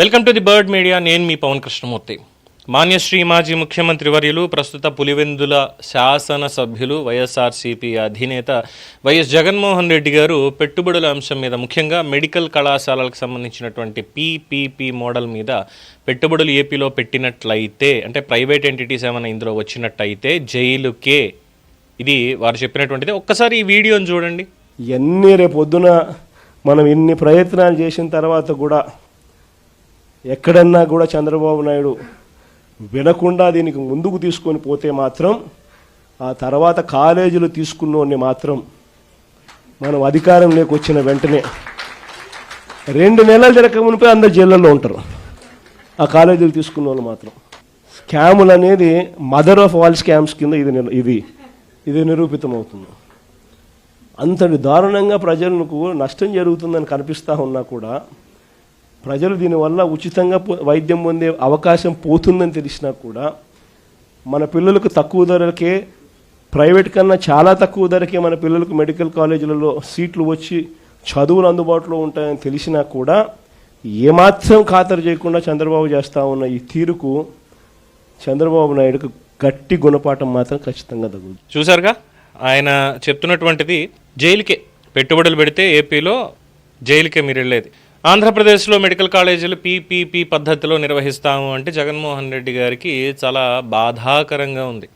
Welcome to the bird media నేను మీ పవన్ కృష్ణమూర్తి. మాన్యశ్రీ మాజీ ముఖ్యమంత్రి వర్యులు ప్రస్తుత పులివెందుల శాసన సభ్యులు వైఎస్ఆర్సీపీ అధినేత వైఎస్ జగన్మోహన్ రెడ్డి గారు పెట్టుబడుల అంశం మీద ముఖ్యంగా మెడికల్ కళాశాలలకు సంబంధించినటువంటి పీపీపీ మోడల్ మీద పెట్టుబడులు ఏపీలో పెట్టినట్లయితే అంటే ప్రైవేట్ ఎంటిటీస్ ఏమైనా ఇందులో వచ్చినట్టయితే జైలుకే. ఇది వారు చెప్పినటువంటిది. ఒక్కసారి ఈ వీడియోని చూడండి. ఎన్ని రేపు పొద్దున మనం ఇన్ని ప్రయత్నాలు చేసిన తర్వాత కూడా ఎక్కడన్నా కూడా చంద్రబాబు నాయుడు వినకుండా దీనికి ముందుకు తీసుకొని పోతే మాత్రం ఆ తర్వాత కాలేజీలు తీసుకున్నోడిని మాత్రం మనం అధికారంలోకి వచ్చిన వెంటనే రెండు నెలలు జరగక మునిపే అందరు జైళ్ళల్లో ఉంటారు. ఆ కాలేజీలు తీసుకున్న వాళ్ళు మాత్రం. స్కాములు అనేది మదర్ ఆఫ్ ఆల్ స్కామ్స్ కింద ఇది ఇది ఇది నిరూపితమవుతుంది. అంతటి దారుణంగా ప్రజలకు నష్టం జరుగుతుందని కనిపిస్తూ ఉన్నా కూడా ప్రజలు దీనివల్ల ఉచితంగా వైద్యం పొందే అవకాశం పోతుందని తెలిసినా కూడా మన పిల్లలకు తక్కువ ధరలకే ప్రైవేట్ కన్నా చాలా తక్కువ ధరకే మన పిల్లలకు మెడికల్ కాలేజీలలో సీట్లు వచ్చి చదువులు అందుబాటులో ఉంటాయని తెలిసినా కూడా ఏమాత్రం ఖాతరు చేయకుండా చంద్రబాబు చేస్తూ ఉన్న ఈ తీరుకు చంద్రబాబు నాయుడుకు గట్టి గుణపాఠం మాత్రం ఖచ్చితంగా తగ్గుతుంది చూసారుగా ఆయన చెప్తున్నటువంటిది జైలుకే పెట్టుబడులు పెడితే ఏపీలో జైలుకే మీరు వెళ్ళేది. ఆంధ్రప్రదేశ్లో మెడికల్ కాలేజీలు పీపీపీ పద్ధతిలో నిర్వహిస్తాము అంటే జగన్మోహన్ రెడ్డి గారికి చాలా బాధాకరంగా ఉంది.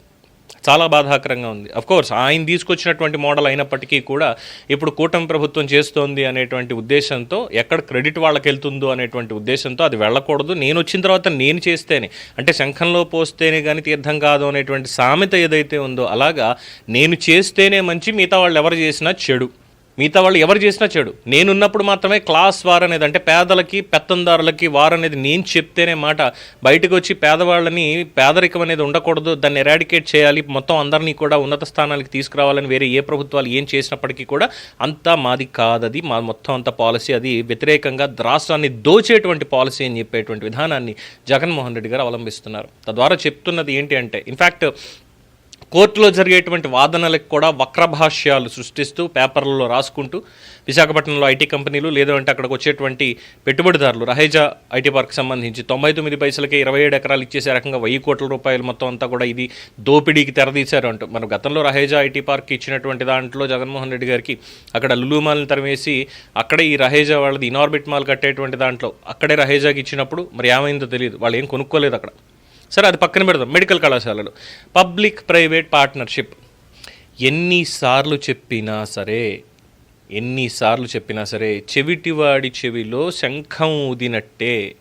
చాలా బాధాకరంగా ఉంది. కోర్స్ ఆయన తీసుకొచ్చినటువంటి మోడల్ అయినప్పటికీ కూడా ఇప్పుడు కూటమి ప్రభుత్వం చేస్తోంది అనేటువంటి ఉద్దేశంతో ఎక్కడ క్రెడిట్ వాళ్ళకి వెళ్తుందో అనేటువంటి ఉద్దేశంతో అది వెళ్ళకూడదు. నేను వచ్చిన తర్వాత నేను చేస్తేనే అంటే శంఖంలో పోస్తేనే కానీ తీర్థం కాదు అనేటువంటి సామెత ఏదైతే ఉందో అలాగా నేను చేస్తేనే మంచి మిగతా వాళ్ళు ఎవరు చేసినా చెడు. మిగతా వాళ్ళు ఎవరు చేసినా చెడు. నేనున్నప్పుడు మాత్రమే క్లాస్ వార్ అనేది అంటే పేదలకి పెత్తందారులకి వార్ అనేది నేను చెప్తేనే మాట. బయటకు వచ్చి పేదవాళ్ళని పేదరికం అనేది ఉండకూడదు దాన్ని ఎరాడికేట్ చేయాలి మొత్తం అందరినీ కూడా ఉన్నత స్థానాలకు తీసుకురావాలని వేరే ఏ ప్రభుత్వాలు ఏం చేసినప్పటికీ కూడా అంతా మాది కాదది మా మొత్తం అంత పాలసీ అది. వ్యతిరేకంగా రాష్ట్రాన్ని దోచేటువంటి పాలసీ అని చెప్పేటువంటి విధానాన్ని జగన్మోహన్ రెడ్డి గారు అవలంబిస్తున్నారు. తద్వారా చెప్తున్నది ఏంటి అంటే ఇన్ఫ్యాక్ట్ కోర్టులో జరిగేటువంటి వాదనలకు కూడా వక్రభాష్యాలు సృష్టిస్తూ పేపర్లలో రాసుకుంటూ విశాఖపట్నంలో ఐటీ కంపెనీలు లేదంటే అక్కడికి వచ్చేటువంటి పెట్టుబడిదారులు. రహేజా ఐటీ పార్క్ సంబంధించి తొంభై తొమ్మిది పైసలకి ఇరవై ఏడు ఎకరాలు ఇచ్చేసే రకంగా వెయ్యి కోట్ల రూపాయలు మొత్తం అంతా కూడా ఇది దోపిడీకి తెరదీశారు అంటూ. మనం గతంలో రహేజా ఐటీ పార్క్ ఇచ్చినటువంటి దాంట్లో జగన్మోహన్ రెడ్డి గారికి అక్కడ లులు మాల్ని తరిమేసి అక్కడే ఈ రహేజా వాళ్ళది ఇనార్బిట్ మాల్ కట్టేటువంటి దాంట్లో అక్కడే రహేజాకి ఇచ్చినప్పుడు మరి ఏమైందో తెలియదు. వాళ్ళు ఏం కొనుక్కోలేదు అక్కడ. సరే అది పక్కన పెడదాం. మెడికల్ కళాశాలలు. Public private partnership. ఎన్నిసార్లు చెప్పినా సరే ఎన్నిసార్లు చెప్పినా సరే చెవిటివాడి చెవిలో శంఖం ఊదినట్టే.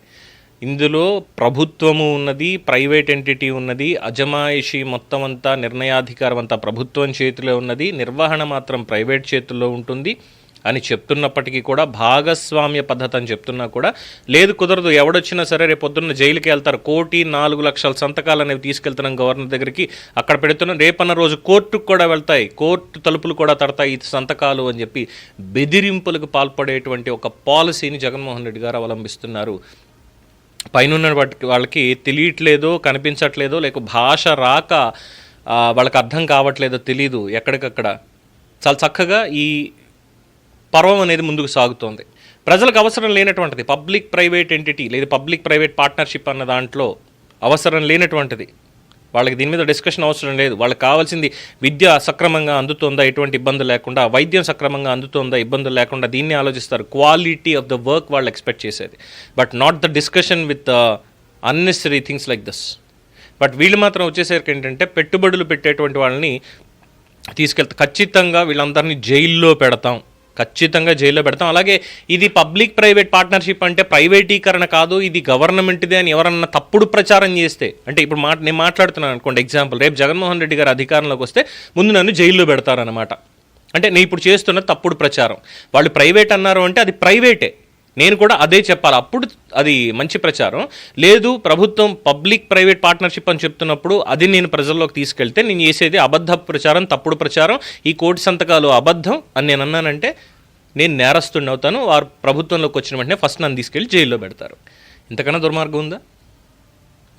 ఇందులో ప్రభుత్వము ఉన్నది ప్రైవేట్ ఎంటిటీ ఉన్నది అజమాయిషి మొత్తం అంతా నిర్ణయాధికారం అంతా ప్రభుత్వం చేతిలో ఉన్నది నిర్వహణ మాత్రం ప్రైవేట్ చేతుల్లో ఉంటుంది. అని చెప్తున్నప్పటికీ కూడా భాగస్వామ్య పద్ధతి అని చెప్తున్నా కూడా లేదు కుదరదు. ఎవడొచ్చినా సరే రేపు పొద్దున్న జైలుకి వెళ్తారు. కోటి నాలుగు లక్షల సంతకాలు అనేవి తీసుకెళ్తున్నాం గవర్నర్ దగ్గరికి. అక్కడ పెడుతున్నాం రేపన్న రోజు కోర్టుకు కూడా వెళ్తాయి. కోర్టు తలుపులు కూడా తడతాయి సంతకాలు అని చెప్పి బెదిరింపులకు పాల్పడేటువంటి ఒక పాలసీని జగన్మోహన్ రెడ్డి గారు అవలంబిస్తున్నారు. పైన వాటికి వాళ్ళకి తెలియట్లేదో కనిపించట్లేదో లేక భాష రాక వాళ్ళకి అర్థం కావట్లేదో తెలీదు ఎక్కడికక్కడ. చాలా చక్కగా ఈ పర్వం అనేది ముందుకు సాగుతోంది. ప్రజలకు అవసరం లేనటువంటిది పబ్లిక్ ప్రైవేట్ ఎంటిటీ లేదా పబ్లిక్ ప్రైవేట్ పార్ట్నర్షిప్ అన్న దాంట్లో అవసరం లేనటువంటిది. వాళ్ళకి దీని మీద డిస్కషన్ అవసరం లేదు. వాళ్ళకి కావాల్సింది విద్య సక్రమంగా అందుతుందా ఎటువంటి ఇబ్బంది లేకుండా వైద్యం సక్రమంగా అందుతుందా ఇబ్బందులు లేకుండా దీన్ని ఆలోచిస్తారు. క్వాలిటీ ఆఫ్ ద వర్క్ వాళ్ళు ఎక్స్పెక్ట్ చేసేది. But not the discussion with unnecessary things like this but వీళ్ళు మాత్రం వచ్చేసరికి ఏంటంటే పెట్టుబడులు పెట్టేటువంటి వాళ్ళని తీసుకెళ్తా ఖచ్చితంగా వీళ్ళందరినీ జైల్లో పెడతాం. ఖచ్చితంగా జైల్లో పెడతాం. అలాగే ఇది పబ్లిక్ ప్రైవేట్ పార్ట్నర్షిప్ అంటే ప్రైవేటీకరణ కాదు ఇది గవర్నమెంట్దే అని ఎవరన్నా తప్పుడు ప్రచారం చేస్తే అంటే ఇప్పుడు మాట నేను మాట్లాడుతున్నాను అనుకోండి ఎగ్జాంపుల్ రేపు జగన్మోహన్ రెడ్డి గారు అధికారంలోకి వస్తే ముందు నన్ను జైల్లో పెడతారనమాట అంటే నేను ఇప్పుడు చేస్తున్న తప్పుడు ప్రచారం. వాళ్ళు ప్రైవేట్ అన్నారు అంటే అది ప్రైవేటే. నేను కూడా అదే చెప్పాలి. అప్పుడు అది మంచి ప్రచారం. లేదు ప్రభుత్వం పబ్లిక్ ప్రైవేట్ పార్ట్నర్షిప్ అని చెప్తున్నప్పుడు అది నేను ప్రజల్లోకి తీసుకెళ్తే నేను చేసేది అబద్ధ ప్రచారం తప్పుడు ప్రచారం. ఈ కోటి సంతకాలు అబద్ధం అని నేను అన్నానంటే నేను నేరస్తుడిని అవుతాను. వారు ప్రభుత్వంలోకి వచ్చిన వెంటనే ఫస్ట్ నన్ను తీసుకెళ్ళి జైల్లో పెడతారు. ఇంతకన్నా దుర్మార్గం ఉందా?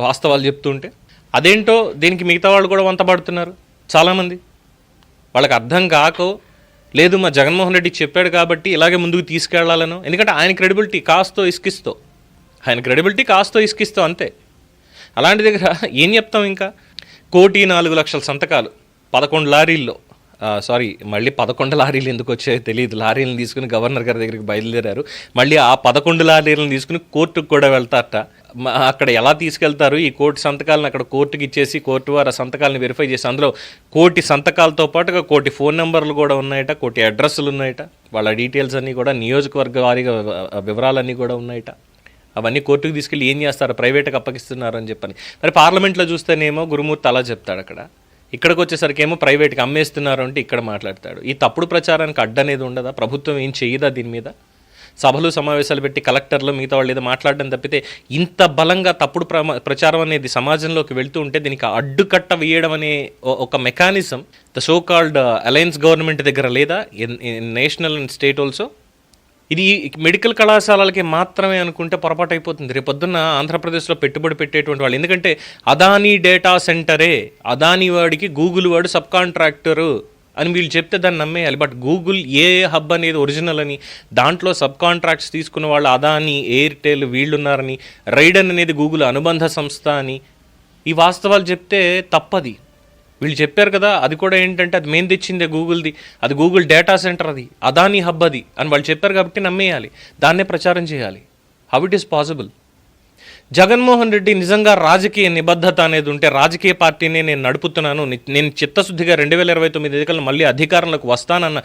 వాస్తవాలు చెప్తుంటే అదేంటో దీనికి మిగతా వాళ్ళు కూడా వంత పడుతున్నారు చాలామంది. వాళ్ళకి అర్థం కాకో లేదు మా జగన్మోహన్ రెడ్డి చెప్పాడు కాబట్టి ఇలాగే ముందుకు తీసుకెళ్ళాలను. ఎందుకంటే ఆయన క్రెడిబిలిటీ కాస్తో ఇస్కిస్తో. ఆయన క్రెడిబిలిటీ కాస్తో ఇసుకిస్తో అంతే. అలాంటి దగ్గర ఏం చెప్తాం ఇంకా? కోటి నాలుగు లక్షల సంతకాలు పదకొండు లారీల్లో. సారీ మళ్ళీ పదకొండు లారీలు ఎందుకు వచ్చాయో తెలియదు లారీలను తీసుకుని గవర్నర్ గారి దగ్గరికి బయలుదేరారు. మళ్ళీ ఆ పదకొండు లారీలను తీసుకుని కోర్టుకు కూడా వెళ్తారట. అక్కడ ఎలా తీసుకెళ్తారు? ఈ కోర్టు సంతకాలను అక్కడ కోర్టుకి ఇచ్చేసి కోర్టు వారు ఆ సంతకాలను వెరిఫై చేసి అందులో కోటి సంతకాలతో పాటుగా కోటి ఫోన్ నెంబర్లు కూడా ఉన్నాయట కోటి అడ్రస్లు ఉన్నాయట వాళ్ళ డీటెయిల్స్ అన్నీ కూడా నియోజకవర్గ వారీగా వివరాలన్నీ కూడా ఉన్నాయట. అవన్నీ కోర్టుకు తీసుకెళ్ళి ఏం చేస్తారు? ప్రైవేట్కి అప్పగిస్తున్నారు అని చెప్పని. మరి పార్లమెంట్లో చూస్తేనేమో గురుమూర్తి అలా చెప్తాడు అక్కడ. ఇక్కడికి వచ్చేసరికి ఏమో ప్రైవేట్కి అమ్మేస్తున్నారు అంటే ఇక్కడ మాట్లాడతాడు. ఈ తప్పుడు ప్రచారానికి అడ్డనేది ఉండదా? ప్రభుత్వం ఏం చేయదా దీని మీద? సభలు సమావేశాలు పెట్టి కలెక్టర్లు మిగతా వాళ్ళు ఏదో మాట్లాడడం తప్పితే ఇంత బలంగా తప్పుడు ప్రమ- ప్రచారం అనేది సమాజంలోకి వెళ్తూ ఉంటే దీనికి అడ్డుకట్ట వేయడం అనే ఒక mechanism the so called uh, alliance government దగ్గర లేదా నేషనల్ అండ్ స్టేట్ ఆల్సో ఇది మెడికల్ కళాశాలలకి మాత్రమే అనుకుంటే పొరపాటు అయిపోతుంది. రేపొద్దున్న ఆంధ్రప్రదేశ్లో పెట్టుబడి పెట్టేటువంటి వాళ్ళు. ఎందుకంటే అదానీ డేటా సెంటరే. అదానీ వాడికి గూగుల్ వాడు సబ్ కాంట్రాక్టరు అని వీళ్ళు చెప్తే దాన్ని నమ్మేయాలి. బట్ గూగుల్ ఏ హబ్ అనేది ఒరిజినల్ అని దాంట్లో సబ్ కాంట్రాక్ట్స్ తీసుకున్న వాళ్ళు అదానీ ఎయిర్టెల్ వీళ్ళు ఉన్నారని రైడన్ అనేది గూగుల్ అనుబంధ సంస్థ అని ఈ వాస్తవాలు చెప్తే తప్పది. వీళ్ళు చెప్పారు కదా అది కూడా ఏంటంటే అది మేము తెచ్చిందే గూగుల్ది అది గూగుల్ డేటా సెంటర్ అది అదానీ హబ్ అది అని వాళ్ళు చెప్పారు కాబట్టి నమ్మేయాలి దాన్నే ప్రచారం చేయాలి. How it is possible Jaganmohan Reddy నిజంగా రాజకీయ నిబద్ధత అనేది ఉంటే రాజకీయ పార్టీనే నేను నడుపుతున్నాను నేను చిత్తశుద్ధిగా రెండు వేల ఇరవై తొమ్మిది ఎన్నికల్లో మళ్ళీ అధికారంలోకి వస్తానన్న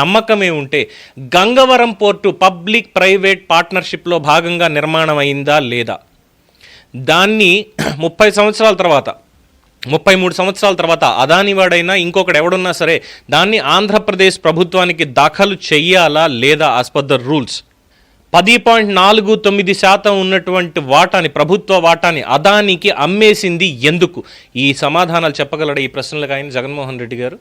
నమ్మకమే ఉంటే గంగవరం పోర్టు పబ్లిక్ ప్రైవేట్ పార్ట్నర్షిప్లో భాగంగా నిర్మాణం అయిందా లేదా? దాన్ని ముప్పై సంవత్సరాల తర్వాత ముప్పై మూడు సంవత్సరాల తర్వాత అదాని వాడైనా ఇంకొకడు ఎవడున్నా సరే దాన్ని ఆంధ్రప్రదేశ్ ప్రభుత్వానికి దాఖలు చెయ్యాలా లేదా యాజ్ పర్ ద రూల్స్ పది పాయింట్ నాలుగు తొమ్మిది శాతం ఉన్నటువంటి వాటాని ప్రభుత్వ వాటాని అదానికి అమ్మేసింది ఎందుకు? ఈ సమాధానాలు చెప్పగలడు ఈ ప్రశ్నలకు ఆయన జగన్మోహన్ రెడ్డి గారు?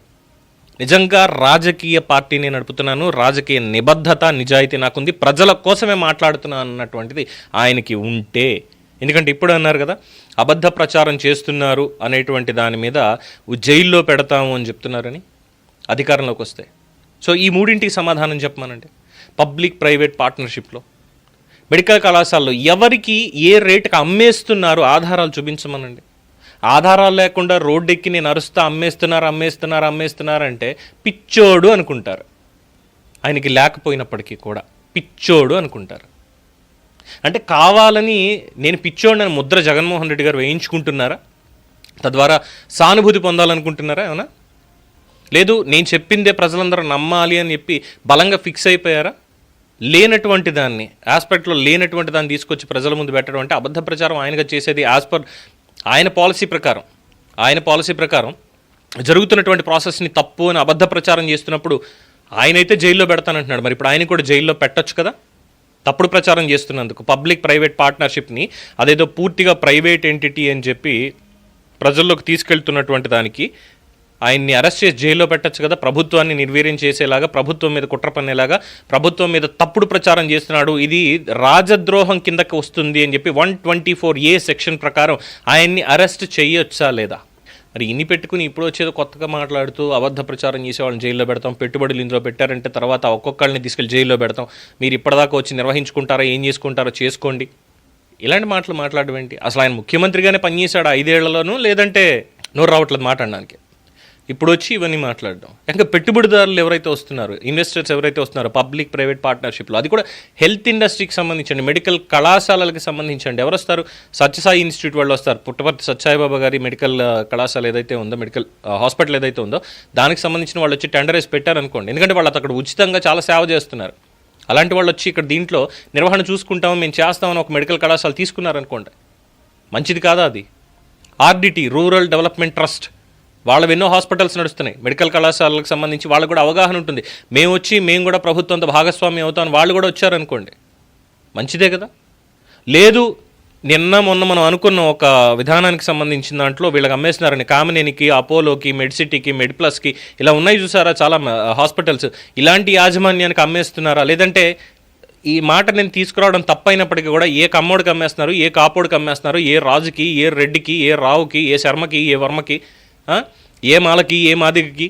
నిజంగా రాజకీయ పార్టీని నడుపుతున్నాను రాజకీయ నిబద్ధత నిజాయితీ నాకుంది ప్రజల కోసమే మాట్లాడుతున్నాను అన్నటువంటిది ఆయనకి ఉంటే ఎందుకంటే ఇప్పుడు అన్నారు కదా అబద్ధ ప్రచారం చేస్తున్నారు అనేటువంటి దాని మీద జైల్లో పెడతాము అని చెప్తున్నారని అధికారంలోకి వస్తే. సో ఈ మూడింటికి సమాధానం చెప్పమనండి. పబ్లిక్ ప్రైవేట్ పార్ట్నర్షిప్లో మెడికల్ కళాశాలలో ఎవరికి ఏ రేటుకి అమ్మేస్తున్నారు ఆధారాలు చూపించమనండి. ఆధారాలు లేకుండా రోడ్డు ఎక్కి నేను అరుస్తా అమ్మేస్తున్నారు అమ్మేస్తున్నారు అమ్మేస్తున్నారు అంటే పిచ్చోడు అనుకుంటారు. ఆయనకి లేకపోయినప్పటికీ కూడా పిచ్చోడు అనుకుంటారు. అంటే కావాలని నేను పిచ్చోడని ముద్ర జగన్మోహన్ రెడ్డి గారు వేయించుకుంటున్నారా? తద్వారా సానుభూతి పొందాలనుకుంటున్నారా ఏమన్నా? లేదు నేను చెప్పిందే ప్రజలందరూ నమ్మాలి అని చెప్పి బలంగా ఫిక్స్ అయిపోయారా? లేనటువంటి దాన్ని ఆస్పెక్ట్లో లేనటువంటి దాన్ని తీసుకొచ్చి ప్రజల ముందు పెట్టడం అంటే అబద్ధ ప్రచారం ఆయనగా చేసేది యాజ్ పర్ ఆయన పాలసీ ప్రకారం. ఆయన పాలసీ ప్రకారం జరుగుతున్నటువంటి ప్రాసెస్ని తప్పు అని అబద్ధ ప్రచారం చేస్తున్నప్పుడు ఆయనైతే జైల్లో పెడతానంటున్నాడు. మరి ఇప్పుడు ఆయన కూడా జైల్లో పెట్టొచ్చు కదా? తప్పుడు ప్రచారం చేస్తున్నందుకు పబ్లిక్ ప్రైవేట్ పార్ట్నర్షిప్ని అదేదో పూర్తిగా ప్రైవేట్ ఎంటిటీ అని చెప్పి ప్రజల్లోకి తీసుకెళ్తున్నటువంటి దానికి ఆయన్ని అరెస్ట్ చేసి జైల్లో పెట్టచ్చు కదా ప్రభుత్వాన్ని నిర్వీర్యం చేసేలాగా ప్రభుత్వం మీద కుట్ర పన్నేలాగా ప్రభుత్వం మీద తప్పుడు ప్రచారం చేస్తున్నాడు ఇది రాజద్రోహం కిందకి వస్తుంది అని చెప్పి one twenty four A section ప్రకారం ఆయన్ని అరెస్ట్ చేయొచ్చా లేదా? మరి ఇన్ని పెట్టుకుని ఇప్పుడు వచ్చేదో కొత్తగా మాట్లాడుతూ అబద్ధ ప్రచారం చేసే వాళ్ళని జైల్లో పెడతాం పెట్టుబడులు ఇందులో పెట్టారంటే తర్వాత ఒక్కొక్కళ్ళని తీసుకెళ్ళి జైల్లో పెడతాం. మీరు ఇప్పటిదాకా వచ్చి నిర్వహించుకుంటారా ఏం చేసుకుంటారో చేసుకోండి. ఇలాంటి మాటలు మాట్లాడడం ఏంటి? అసలు ఆయన ముఖ్యమంత్రిగానే పనిచేశాడు ఐదేళ్ళలోనూ? లేదంటే నోరు రావట్లేదు మాట్లాడడానికి? ఇప్పుడు వచ్చి ఇవన్నీ మాట్లాడడం. ఇంకా పెట్టుబడిదారులు ఎవరైతే వస్తున్నారు ఇన్వెస్టర్స్ ఎవరైతే వస్తున్నారో పబ్లిక్ ప్రైవేట్ పార్ట్నర్షిప్లో అది కూడా హెల్త్ ఇండస్ట్రీకి సంబంధించండి మెడికల్ కళాశాలలకు సంబంధించండి. ఎవరు వస్తారు సత్యసాయి ఇన్స్టిట్యూట్ వాళ్ళు వస్తారు. పుట్టపర్తి సత్యసాయిబాబా గారి మెడికల్ uh, కళాశాల ఏదైతే ఉందో మెడికల్ హాస్పిటల్ uh, ఏదైతే ఉందో దానికి సంబంధించిన వాళ్ళు వచ్చి టెండర్ వేసి పెట్టారనుకోండి. ఎందుకంటే వాళ్ళు అక్కడ ఉచితంగా చాలా సేవ చేస్తున్నారు. అలాంటి వాళ్ళు వచ్చి ఇక్కడ దీంట్లో నిర్వహణ చూసుకుంటాము మేము చేస్తామని ఒక మెడికల్ కళాశాల తీసుకున్నారనుకోండి. మంచిది కాదా అది? ఆర్డిటీ రూరల్ డెవలప్మెంట్ ట్రస్ట్ వాళ్ళవి ఎన్నో హాస్పిటల్స్ నడుస్తున్నాయి. మెడికల్ కళాశాలకు సంబంధించి వాళ్ళకు కూడా అవగాహన ఉంటుంది. మేము వచ్చి మేము కూడా ప్రభుత్వంతో భాగస్వామ్యం అవుతాం వాళ్ళు కూడా వచ్చారనుకోండి. మంచిదే కదా? లేదు నిన్న మొన్న మనం అనుకున్న ఒక విధానానికి సంబంధించిన దాంట్లో వీళ్ళకి అమ్మేసినారని కామినేనికి అపోలోకి మెడ్సిటీకి మెడ్ప్లస్కి ఇలా ఉన్నాయి చూసారా చాలా హాస్పిటల్స్. ఇలాంటి యాజమాన్యానికి అమ్మేస్తున్నారా? లేదంటే ఈ మాట నేను తీసుకురావడం తప్పైనప్పటికీ కూడా ఏ కమ్మోడికి అమ్మేస్తున్నారు ఏ కాపోడికి అమ్మేస్తున్నారు ఏ రాజుకి ఏ రెడ్డికి ఏ రావుకి ఏ శర్మకి ఏ వర్మకి ఏ మాలకి ఏ మాదిగకి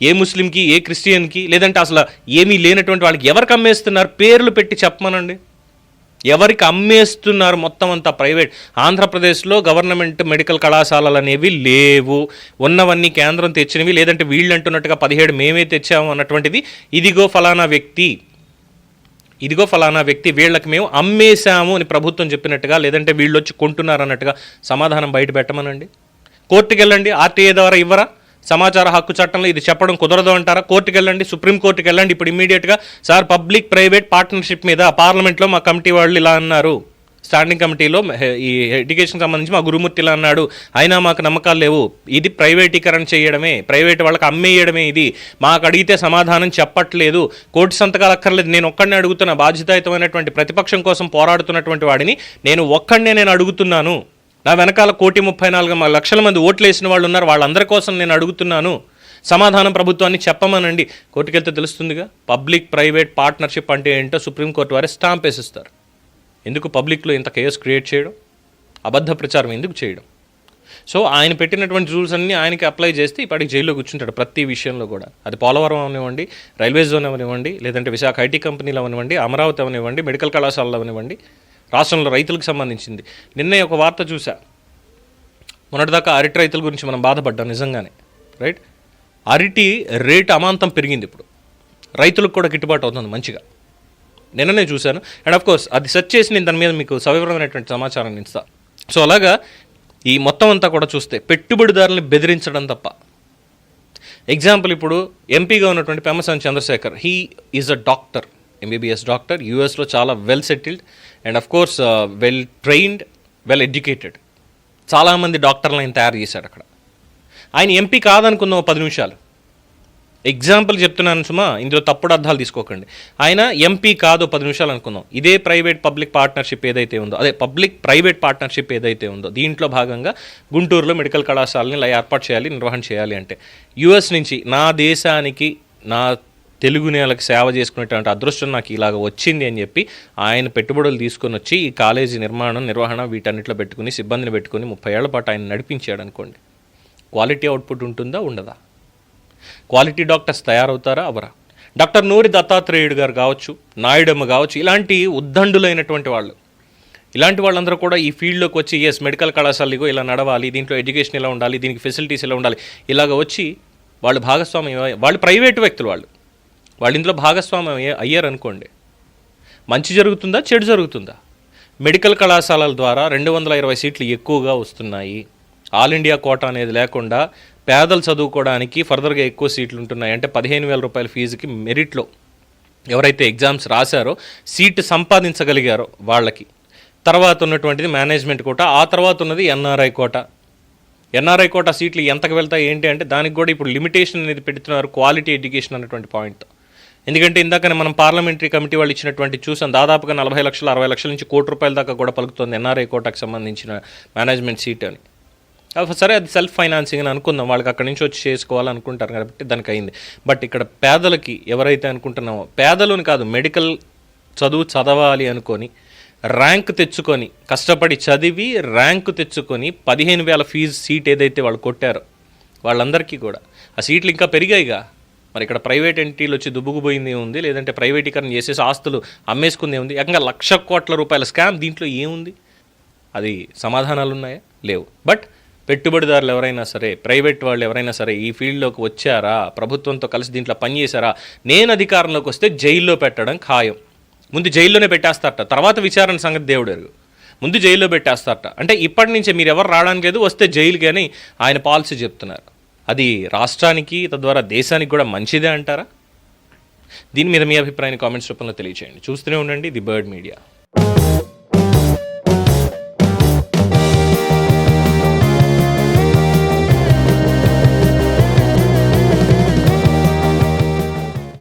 ఏ ముస్లింకి ఏ క్రిస్టియన్కి లేదంటే అసలు ఏమీ లేనటువంటి వాళ్ళకి ఎవరికి అమ్మేస్తున్నారు? పేర్లు పెట్టి చెప్పమనండి. ఎవరికి అమ్మేస్తున్నారు మొత్తం అంతా ప్రైవేట్? ఆంధ్రప్రదేశ్లో గవర్నమెంట్ మెడికల్ కళాశాలలు అనేవి లేవు. ఉన్నవన్నీ కేంద్రం తెచ్చినవి లేదంటే వీళ్ళు అంటున్నట్టుగా పదిహేడు మేమే తెచ్చాము అన్నటువంటిది. ఇదిగో ఫలానా వ్యక్తి ఇదిగో ఫలానా వ్యక్తి వీళ్ళకి మేము అమ్మేశాము అని ప్రభుత్వం చెప్పినట్టుగా లేదంటే వీళ్ళు వచ్చి కొంటున్నారు అన్నట్టుగా సమాధానం బయట పెట్టమనండి. కోర్టుకు వెళ్ళండి ఆర్టీఏ ద్వారా ఇవ్వరా? సమాచార హక్కు చట్టంలో ఇది చెప్పడం కుదరదు అంటారా? కోర్టుకు వెళ్ళండి సుప్రీం కోర్టుకి వెళ్ళండి ఇప్పుడు ఇమీడియట్గా. సార్ పబ్లిక్ ప్రైవేట్ పార్ట్నర్షిప్ మీద పార్లమెంట్లో మా కమిటీ వాళ్ళు ఇలా అన్నారు. స్టాండింగ్ కమిటీలో ఈ ఎడ్యుకేషన్ సంబంధించి మా గురుమూర్తి ఇలా అన్నాడు. అయినా మాకు నమ్మకాలు లేవు. ఇది ప్రైవేటీకరణ చేయడమే. ప్రైవేట్ వాళ్ళకి అమ్మేయడమే ఇది. మాకు అడిగితే సమాధానం చెప్పట్లేదు. కోర్టు సంతకాలు అక్కర్లేదు. నేను ఒక్కడినే అడుగుతున్నా. బాధ్యతాయుతమైనటువంటి ప్రతిపక్షం కోసం పోరాడుతున్నటువంటి వాడిని నేను ఒక్కడినే నేను అడుగుతున్నాను. నా వెనకాల కోటి ముప్పై నాలుగు లక్షల మంది ఓట్లు వేసిన వాళ్ళు ఉన్నారు. వాళ్ళందరి కోసం నేను అడుగుతున్నాను. సమాధానం ప్రభుత్వాన్ని చెప్పమనండి. కోర్టుకెళ్తే తెలుస్తుందిగా? పబ్లిక్ ప్రైవేట్ పార్ట్నర్షిప్ అంటే ఏంటో సుప్రీంకోర్టు వారే స్టాంప్ వేసిస్తారు. ఎందుకు పబ్లిక్లో ఇంత కేసు క్రియేట్ చేయడం? అబద్ధ ప్రచారం ఎందుకు చేయడం? సో ఆయన పెట్టినటువంటి రూల్స్ అన్నీ ఆయనకి అప్లై చేస్తే ఇప్పటికి జైల్లో కూర్చుంటాడు ప్రతి విషయంలో కూడా. అది పోలవరం అవనివ్వండి రైల్వే జోన్ అవనివ్వండి లేదంటే విశాఖ ఐటీ కంపెనీలు అవనివ్వండి అమరావతి అవనివ్వండి మెడికల్ కళాశాలలు అవనివ్వండి రాష్ట్రంలో రైతులకు సంబంధించింది. నిన్నే ఒక వార్త చూసా మొన్నటిదాకా అరటి రైతుల గురించి మనం బాధపడ్డాం నిజంగానే రైట్? అరటి రేట్ అమాంతం పెరిగింది ఇప్పుడు. రైతులకు కూడా గిట్టుబాటు అవుతుంది మంచిగా. నిన్ననే చూశాను. అండ్ ఆఫ్ కోర్స్ అది సెర్చ్ చేసి నేను దాని మీద మీకు సవివరమైనటువంటి సమాచారాన్ని ఇస్తా. సో అలాగా ఈ మొత్తం అంతా కూడా చూస్తే పెట్టుబడిదారుల్ని బెదిరించడం తప్ప. ఎగ్జాంపుల్ ఇప్పుడు ఎంపీగా ఉన్నటువంటి Pemmasani Chandrasekhar. He is a doctor MBBS doctor యూఎస్లో చాలా well settled and of course well trained well educated చాలామంది డాక్టర్లు ఆయన తయారు చేశాడు అక్కడ. ఆయన ఎంపీ కాదనుకుందాం ఓ పది నిమిషాలు. ఎగ్జాంపుల్ చెప్తున్నాను సుమా ఇందులో తప్పుడు అర్థాలు తీసుకోకండి. ఆయన ఎంపీ కాదు పది నిమిషాలు అనుకుందాం. ఇదే ప్రైవేట్ పబ్లిక్ పార్ట్నర్షిప్ ఏదైతే ఉందో అదే పబ్లిక్ ప్రైవేట్ పార్ట్నర్షిప్ ఏదైతే ఉందో దీంట్లో భాగంగా గుంటూరులో మెడికల్ కళాశాలని ఇలా ఏర్పాటు చేయాలి నిర్వహణ చేయాలి అంటే యుఎస్ నుంచి నా దేశానికి నా తెలుగు నేలకు సేవ చేసుకునేటువంటి అదృష్టం నాకు ఇలాగ వచ్చింది అని చెప్పి ఆయన పెట్టుబడులు తీసుకొని వచ్చి ఈ కాలేజీ నిర్మాణం నిర్వహణ వీటన్నిటిలో పెట్టుకుని సిబ్బందిని పెట్టుకుని ముప్పై ఏళ్ళ పాటు ఆయన నడిపించాడు అనుకోండి. క్వాలిటీ అవుట్పుట్ ఉంటుందా ఉండదా? క్వాలిటీ డాక్టర్స్ తయారవుతారా అవరా? డాక్టర్ నూరి దత్తాత్రేయుడు గారు కావచ్చు నాయుడమ్మ కావచ్చు ఇలాంటి ఉద్దండులైనటువంటి వాళ్ళు. ఇలాంటి వాళ్ళందరూ కూడా ఈ ఫీల్డ్లోకి వచ్చి ఎస్ మెడికల్ కళాశాల ఇలా నడవాలి దీంట్లో ఎడ్యుకేషన్ ఇలా ఉండాలి దీనికి ఫెసిలిటీస్ ఇలా ఉండాలి. ఇలాగ వచ్చి వాళ్ళు భాగస్వామ్యం వాళ్ళు ప్రైవేట్ వ్యక్తులు వాళ్ళు. వాళ్ళు ఇందులో భాగస్వామ్యం అయ్యే- అయ్యారనుకోండి. మంచి జరుగుతుందా చెడు జరుగుతుందా? మెడికల్ కళాశాలల ద్వారా రెండు వందల ఇరవై సీట్లు ఎక్కువగా వస్తున్నాయి. ఆల్ ఇండియా కోటా అనేది లేకుండా పేదలు చదువుకోవడానికి ఫర్దర్గా ఎక్కువ సీట్లు ఉంటున్నాయి. అంటే పదిహేను వేల రూపాయల ఫీజుకి మెరిట్లో ఎవరైతే ఎగ్జామ్స్ రాశారో సీటు సంపాదించగలిగారో వాళ్ళకి. తర్వాత ఉన్నటువంటిది మేనేజ్మెంట్ కోట ఆ తర్వాత ఉన్నది ఎన్ఆర్ఐ కోట. ఎన్ఆర్ఐ కోట సీట్లు ఎంతకు వెళ్తాయి ఏంటి అంటే దానికి కూడా ఇప్పుడు లిమిటేషన్ అనేది పెడుతున్నారు క్వాలిటీ ఎడ్యుకేషన్ అన్నటువంటి పాయింట్. ఎందుకంటే ఇందాకనే మనం పార్లమెంటరీ కమిటీ వాళ్ళు ఇచ్చినటువంటి చూసాం దాదాపుగా నలభై లక్షల అరవై లక్షల నుంచి కోటి రూపాయల దాకా కూడా పలుకుతుంది ఎన్ఆర్ఐ కోటాకు సంబంధించిన మేనేజ్మెంట్ సీట్ అని. సరే అది సెల్ఫ్ ఫైనాన్సింగ్ అని అనుకుందాం వాళ్ళకి అక్కడి నుంచి వచ్చి చేసుకోవాలనుకుంటారు కాబట్టి దానికి అయింది. బట్ ఇక్కడ పేదలకి ఎవరైతే అనుకుంటున్నామో పేదలను కాదు మెడికల్ చదువు చదవాలి అనుకొని ర్యాంక్ తెచ్చుకొని కష్టపడి చదివి ర్యాంక్ తెచ్చుకొని పదిహేను వేల ఫీజు సీట్ ఏదైతే వాళ్ళు కొట్టారో వాళ్ళందరికీ కూడా ఆ సీట్లు ఇంకా పెరిగాయిగా. మరి ఇక్కడ ప్రైవేట్ ఎంట్రీలు వచ్చి దుబ్బుకుపోయింది ఉంది లేదంటే ప్రైవేటీకరణ చేసేసి ఆస్తులు అమ్మేసుకుంది ఉంది. ఏకంగా లక్ష కోట్ల రూపాయల స్కామ్ దీంట్లో ఏముంది అది సమాధానాలు ఉన్నాయా? లేవు. బట్ పెట్టుబడిదారులు ఎవరైనా సరే ప్రైవేట్ వాళ్ళు ఎవరైనా సరే ఈ ఫీల్డ్లోకి వచ్చారా? ప్రభుత్వంతో కలిసి దీంట్లో పనిచేశారా నేను అధికారంలోకి వస్తే జైల్లో పెట్టడం ఖాయం. ముందు జైల్లోనే పెట్టేస్తారట. తర్వాత విచారణ సంగతి దేవుడు ఎరుగు ముందు జైల్లో పెట్టేస్తారట. అంటే ఇప్పటి నుంచే మీరు ఎవరు రావడానికి లేదు వస్తే జైలుకి అని ఆయన పాలసీ చెప్తున్నారు. అది రాష్ట్రానికి తద్వారా దేశానికి కూడా మంచిదే అంటారా? దీని మీద మీ అభిప్రాయాన్ని కామెంట్స్ రూపంలో తెలియచేయండి. చూస్తూనే ఉండండి ది బర్డ్ మీడియా.